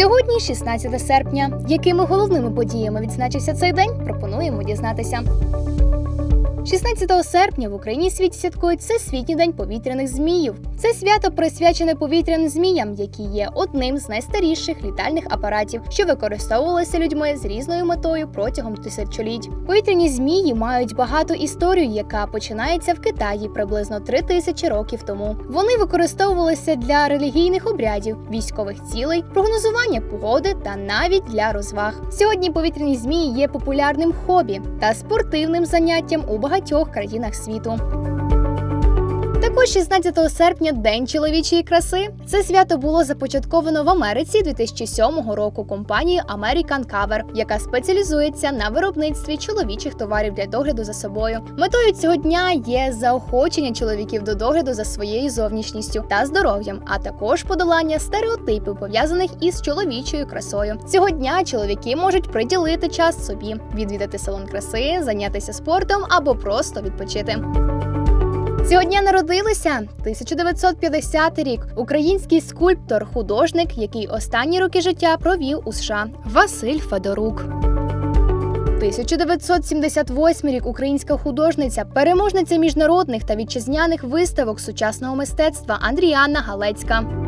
Сьогодні 16 серпня. Якими головними подіями відзначився цей день? Пропонуємо дізнатися. 16 серпня в Україні світі святкують Всесвітній день повітряних зміїв. Це свято присвячене повітряним зміям, які є одним з найстаріших літальних апаратів, що використовувалися людьми з різною метою протягом тисячоліть. Повітряні змії мають багату історію, яка починається в Китаї приблизно три тисячі років тому. Вони використовувалися для релігійних обрядів, військових цілей, прогнозування погоди та навіть для розваг. Сьогодні повітряні змії є популярним хобі та спортивним заняттям у багатьох країнах світу. Також 16 серпня День чоловічої краси. Це свято було започатковано в Америці 2007 року компанією American Cover, яка спеціалізується на виробництві чоловічих товарів для догляду за собою. Метою цього дня є заохочення чоловіків до догляду за своєю зовнішністю та здоров'ям, а також подолання стереотипів пов'язаних із чоловічою красою. Цього дня чоловіки можуть приділити час собі, відвідати салон краси, зайнятися спортом або просто відпочити. Цього дня народилися 1950 рік. Український скульптор, художник, який останні роки життя провів у США. Василь Федорук. 1978 рік українська художниця, переможниця міжнародних та вітчизняних виставок сучасного мистецтва Андріана Галецька.